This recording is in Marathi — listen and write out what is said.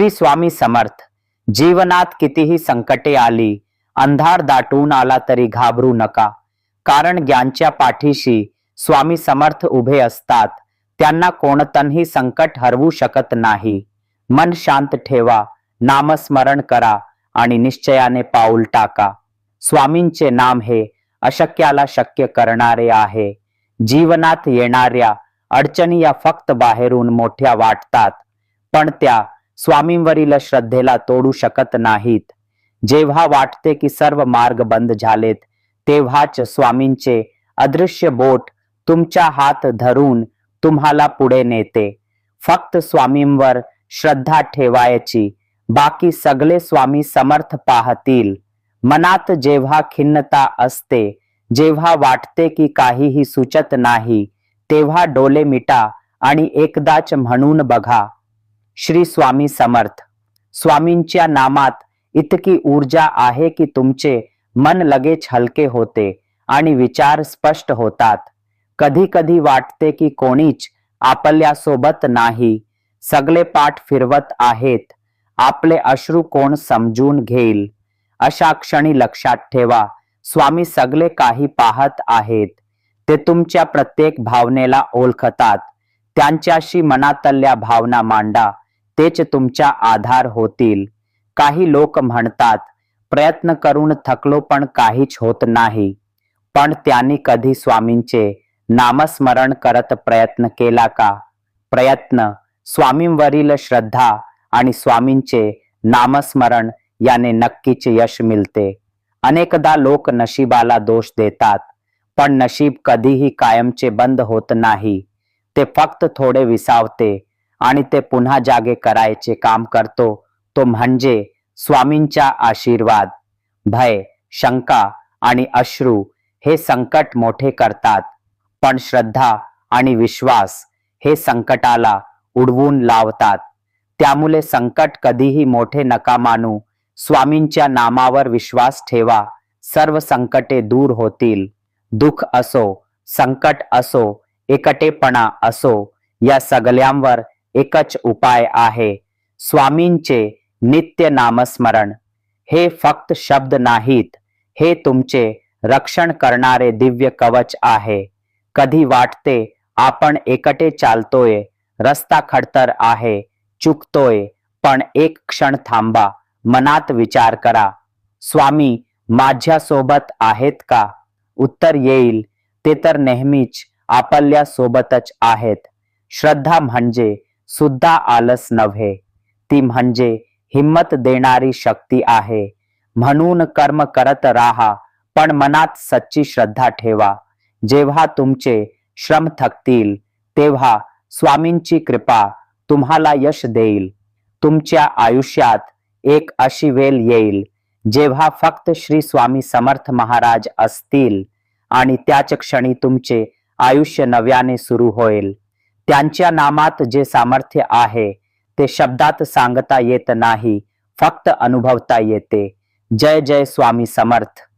श्री स्वामी समर्थ. जीवनात कितीही संकटे आली अंधार दाटून आला तरी घाबरू नका. कारण ज्ञानच्या पाठीशी स्वामी समर्थ उभे असतात. त्यांना कोणतंही संकट हरवू शकत नाही. मन शांत ठेवा नामस्मरण करा आणि निश्चयाने पाऊल टाका. स्वामींचे नाम हे अशक्याला शक्य करणारे आहे. जीवनात येणाऱ्या अडचणी या फक्त बाहेरून मोठ्या वाटतात. पण त्या स्वामींवरील श्रद्धेला तोडू शकत नाहीत. जेव्हा वाटते की सर्व मार्ग बंद झालेत तेव्हाच स्वामींचे अदृश्य बोट तुमच्या हात धरून तुम्हाला पुढे नेते. फक्त स्वामींवर श्रद्धा ठेवायची बाकी सगळे स्वामी समर्थ पाहतील. मनात जेव्हा खिन्नता असते जेव्हा वाटते की काहीही सुचत नाही तेव्हा डोले मिटा आणि एकदाच म्हणून बघा. श्री स्वामी समर्थ. स्वामींच्या नामात इतकी ऊर्जा आहे की तुमचे मन लगेच हलके होते आणि विचार स्पष्ट होतात. कधी कधी वाटते की कोणीच आपल्यासोबत नाही. सगळे पाठ फिरवत आहेत. आपले अश्रू कोण समजून घेईल? अशा क्षणी लक्षात ठेवा स्वामी सगळे काही पाहत आहेत. ते तुमच्या प्रत्येक भावनेला ओळखतात. त्यांच्याशी मनातल्या भावना मांडा तेच तुमच्या आधार होतील. काही लोक म्हणतात प्रयत्न करून थकलो पण काहीच होत नाही. पण त्यांनी कधी स्वामींचे नामस्मरण करत प्रयत्न केला का? प्रयत्न स्वामींवरील श्रद्धा आणि स्वामींचे नामस्मरण याने नक्कीच यश मिळते. अनेकदा लोक नशिबाला दोष देतात पण नशीब कधीही कायमचे बंद होत नाही. ते फक्त थोडे विसावते आणि ते पुन्हा जागे करायचे काम करतो तो म्हणजे स्वामींचा आशीर्वाद. भय शंका आणि अश्रू हे संकट मोठे करतात पण श्रद्धा आणि विश्वास हे संकटाला उडवून लावतात. त्यामुळे संकट कधीही मोठे नका मानू स्वामींच्या नामावर विश्वास ठेवा सर्व संकटे दूर होतील. दुःख असो संकट असो एकटेपणा असो या सगळ्यांवर एकच उपाय आहे स्वामींचे नित्य नामस्मरण. हे फक्त शब्द नाहीत हे तुमचे रक्षण करणारे दिव्य कवच आहे. कधी वाटते आपण एकटे चालतोय रस्ता खडतर आहे चुकतोय पण एक क्षण थांबा मनात विचार करा. स्वामी माझ्या सोबत आहेत का? उत्तर येईल ते तर नेहमीच आपल्या सोबतच आहेत. श्रद्धा म्हणजे सुद्धा आलस नव्हे. ती म्हणजे हिम्मत देणारी शक्ती आहे. म्हणून कर्म करत राहा पण मनात सच्ची श्रद्धा ठेवा. जेव्हा तुमचे श्रम थकतील तेव्हा स्वामींची कृपा तुम्हाला यश देईल. तुमच्या आयुष्यात एक अशी वेल येईल जेव्हा फक्त श्री स्वामी समर्थ महाराज असतील आणि त्याच क्षणी तुमचे आयुष्य नव्याने सुरू होईल. त्यांच्या नामात जे सामर्थ्य आहे ते शब्दात सांगता येत नाही फक्त अनुभवता येते. जय जय स्वामी समर्थ.